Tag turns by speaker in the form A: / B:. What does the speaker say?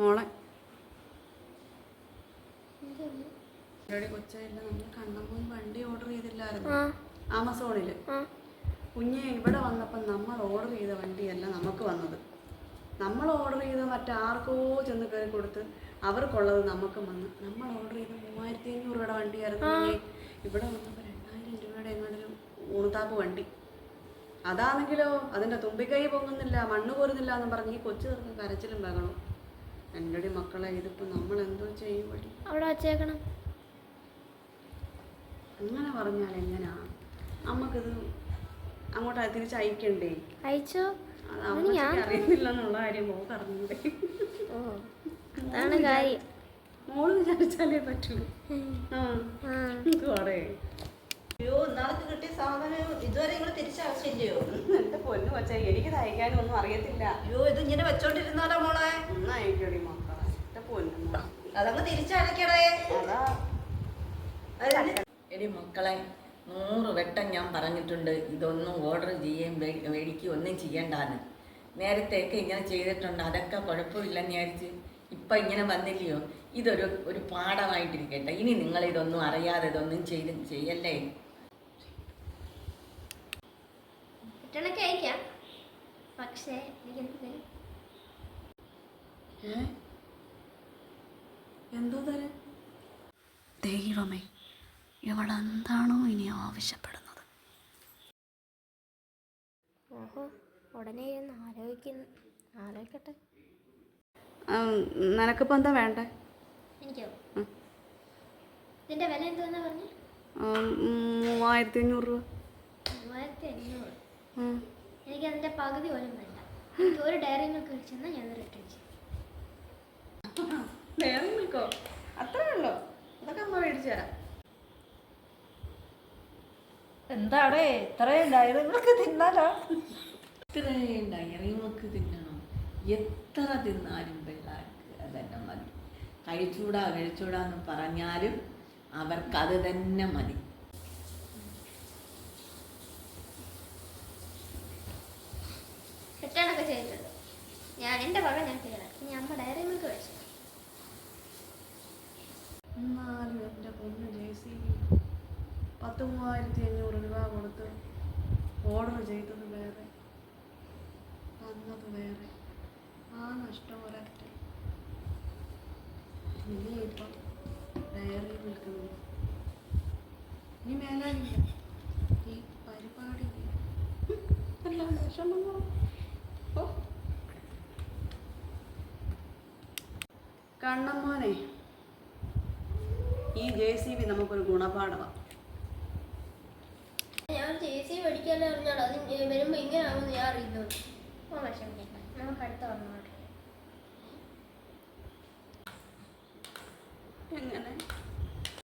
A: മോളെ. കൊച്ചായില്ല നമ്മൾ കണ്ണമ്മൂന്ന് വണ്ടി ഓർഡർ ചെയ്തില്ലായിരുന്നു. ആമസോണിൽ കുഞ്ഞെ ഇവിടെ വന്നപ്പോ നമ്മൾ ഓർഡർ ചെയ്ത വണ്ടിയല്ല നമുക്ക് വന്നത്. നമ്മൾ ഓർഡർ ചെയ്ത മറ്റാർക്കോ ചെന്ന് കയറി കൊടുത്ത് അവർക്കുള്ളത് നമുക്ക് വന്ന്. നമ്മൾ ഓർഡർ ചെയ്ത മൂവായിരത്തി അഞ്ഞൂറ് രൂപയുടെ വണ്ടിയായിരുന്നു ഇവിടെ വന്നപ്പോൾ രണ്ടായിരം രൂപയുടെ എങ്ങനെയും ഊണുതാപ്പ് വണ്ടി. അതാണെങ്കിലോ അതിന്റെ തുമ്പിക്കൈ പൊങ്ങുന്നില്ല മണ്ണ് കോരുന്നില്ല എന്ന് പറഞ്ഞ് ഈ കൊച്ചു തീർക്കും കരച്ചിലും ബഹളം എന്റെ മക്കളെ ഇതിപ്പോ നമ്മൾ എന്തോ ചെയ്യുവടി?
B: അവിടെ വച്ചേക്കണം.
A: അങ്ങനെ പറഞ്ഞാൽ എങ്ങനെയാ നമുക്കിത് അങ്ങോട്ട് തിരിച്ച് അയക്കണ്ടേ?
B: അയച്ചോ?
A: അറിയുന്നില്ലെന്നുള്ള കാര്യം മോക്ക് അറിഞ്ഞൂടെ?
B: അതാണ് കാര്യം.
A: മോൾ വിചാരിച്ചാലേ പറ്റൂ കൊറേ
C: അയ്യോ ഇന്നാൾക്ക് കിട്ടിയ സാധനം ഇതുവരെ നിങ്ങൾ തിരിച്ചയച്ചില്ലയോ?
A: എന്റെ പൊന്നു വച്ചാ എനിക്ക് തയ്ക്കാനൊന്നും അറിയത്തില്ല.
C: അയ്യോ ഇത് ഇങ്ങനെ വെച്ചോണ്ടിരുന്നാലോ മോളെ.
A: ഒന്നും അയക്കടി.
C: അതങ്ങ്
D: എടി മക്കളെ നൂറ് വട്ടം ഞാൻ പറഞ്ഞിട്ടുണ്ട് ഇതൊന്നും ഓർഡർ ചെയ്യുകയും മേടിക്കുക മേടിക്കുകയും ഒന്നും ചെയ്യണ്ടാന്ന്. നേരത്തെയൊക്കെ ഇങ്ങനെ ചെയ്തിട്ടുണ്ട് അതൊക്കെ കുഴപ്പമില്ലെന്ന് വിചാരിച്ച് ഇപ്പം ഇങ്ങനെ വന്നില്ലയോ? ഇതൊരു ഒരു പാഠമായിട്ടിരിക്കട്ടെ. ഇനി നിങ്ങൾ ഇതൊന്നും അറിയാതെ ഇതൊന്നും ചെയ്ത് ചെയ്യല്ലേ?
B: പക്ഷേ എന്ത്
A: തരാൻ? ദൈവമേ ഇവളെന്താണോ ഇനി ആവശ്യപ്പെടുന്നത്?
B: ഓഹോ ഉടനെ ഇരുന്ന് ആലോചിക്കുന്നു ആലോചിക്കട്ടെ.
A: നിനക്കിപ്പോൾ എന്താ വേണ്ടേ?
B: എനിക്കോ?
A: ഉം.
B: ഇതിന്റെ വില എന്തുവെന്നാ പറഞ്ഞു?
A: ഉം, മൂവായിരത്തി അഞ്ഞൂറ് രൂപ.
B: മൂവായിരത്തി അഞ്ഞൂറ്
A: ഉം.
B: എനിക്ക് അതിന്റെ പകുതി പോലും വേണ്ട. എനിക്ക് ഒരു ഡയറി മിൽക്ക് കഴിച്ചെന്നാൽ ഞാൻ റിട്ടേൺ ചെയ്യും
A: വേറെ നിൽക്കോ അത്രേ ഉള്ളൂ അതൊക്കെ അമ്മ മേടിച്ചു തരാം
C: എന്താടേ ഇത്രയും ഡയറികൾക്ക് തിന്നാലോ?
D: ഇത്രയും ഡയറിമക്ക് തിന്നണം? എത്ര തിന്നാലും പിള്ളേർക്ക് അതന്നെ മതി. കഴിച്ചൂടാ കഴിച്ചൂടാ എന്ന് പറഞ്ഞാലും അവർക്കത് തന്നെ മതി.
B: റിട്ടേൺ ഒക്കെ ചെയ്തിട്ടുണ്ട്. ഞാൻ എന്റെ വക ഞാൻ ചെയ്യണം. ഇനി അമ്മ ഡയറി മിൽക്ക് കഴിച്ചു.
A: എന്നാലും എന്റെ പൊന്ന് ജെ സി പത്ത് മൂവായിരത്തി അഞ്ഞൂറ് രൂപ കൊടുത്ത് ഓർഡർ ചെയ്തത് വേറെ. വന്നത് വേറെ. ആ നഷ്ടം ഒരറ്റ. ഇനിയിപ്പം ഡയറി വിൽക്കുന്നു ഇനി മേലാനില്ല. ഈ പരിപാടി അല്ല കണ്ണമ്മോനെ ഈ ജെ സി ബി നമുക്കൊരു ഗുണപാഠമാണ്
B: ഞാൻ ജെ സി മേടിക്കാനേ അറിഞ്ഞാൽ അത് വരുമ്പോൾ ഇങ്ങനെ ആവുമെന്ന് ഞാൻ അറിയുന്നു. നമുക്ക് അടുത്ത
A: എങ്ങനെ?